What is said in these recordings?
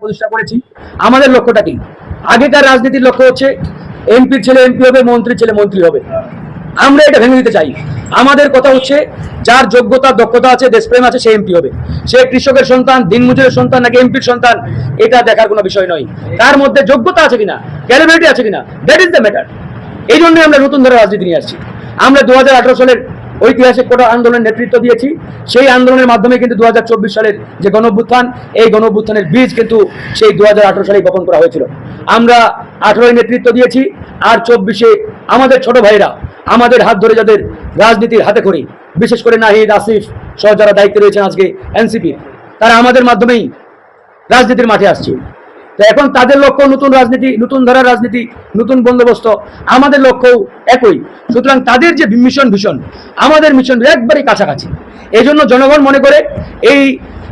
প্রতিষ্ঠা করেছি, আমাদের লক্ষ্যটা কি? আগেকার রাজনীতির লক্ষ্য হচ্ছে এমপির ছেলে এমপি হবে মন্ত্রীর ছেলে মন্ত্রী হবে। আমরা এটা ভেঙে দিতে চাই। আমাদের কথা হচ্ছে, যার যোগ্যতা, দক্ষতা আছে, দেশপ্রেম আছে, সে এমপি হবে। সে কৃষকের সন্তান, দিনমজুরের সন্তান নাকি এমপির সন্তান, এটা দেখার কোনো বিষয় নয়। তার মধ্যে যোগ্যতা আছে কিনা ক্যালিবিলিটি আছে কিনা দ্যাট ইজ দ্য ম্যাটার এই জন্যই আমরা নতুন ধরে রাজনীতি নিয়ে আসছি। আমরা দু হাজার আঠারো সালের ঐতিহাসিক কোটা আন্দোলনের নেতৃত্ব দিয়েছি। সেই আন্দোলনের মাধ্যমে কিন্তু দু হাজার চব্বিশ সালের যে গণঅভ্যুত্থান, এই গণঅভ্যুত্থানের বীজ কিন্তু সেই দু হাজার আঠেরো সালে বপন করা হয়েছিল। আমরা আঠারোই নেতৃত্ব দিয়েছি, আর চব্বিশে আমাদের ছোট ভাইরা, আমাদের হাত ধরে যাদের রাজনীতির হাতে করি বিশেষ করে নাহিদ, আসিফ সহ যারা দায়িত্বে রয়েছেন আজকে এনসিপি তারা আমাদের মাধ্যমেই রাজনীতির মাঠে আসছে। তো এখন তাদের লক্ষ্য নতুন রাজনীতি, নতুন ধারার রাজনীতি, নতুন বন্দোবস্ত, আমাদের লক্ষ্যও একই। সুতরাং তাদের যে মিশন ভীষণ, আমাদের মিশন একবারই কাছাকাছি। এই জন্য জনগণ মনে করে এই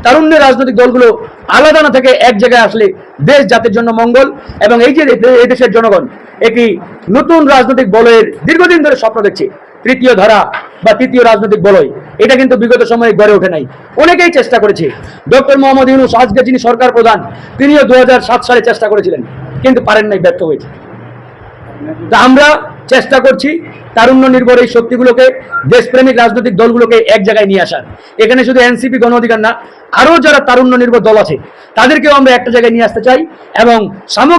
তারুণ্যের রাজনৈতিক দলগুলো আলাদা না থেকে এক জায়গায় আসলে দেশ জাতির জন্য মঙ্গল এবং এই যে এই দেশের জনগণ, একটি নতুন রাজনৈতিক বলয়ের দীর্ঘদিন ধরে স্বপ্ন দেখছে, তৃতীয় ধারা বা তৃতীয় রাজনৈতিক বলয়। এটা কিন্তু বিগত সময়ে গড়ে ওঠে নাই। অনেকেই চেষ্টা করেছে। ডক্টর মোহাম্মদ ইউনুস, আজকে যিনি সরকার প্রধান, তিনিও দু হাজার সাত সালে চেষ্টা করেছিলেন, কিন্তু পারেন নাই, ব্যর্থ হয়েছে। তা আমরা চেষ্টা করছি তারুণ্য নির্ভর এই শক্তিগুলোকে, দেশপ্রেমিক রাজনৈতিক দলগুলোকে এক জায়গায় নিয়ে আসার। এখানে শুধু এনসিপি গণ অধিকার না, আরও যারা তারুণ্য নির্ভর দল আছে, তাদেরকেও আমরা একটা জায়গায় নিয়ে আসতে চাই এবং সামগ্রিক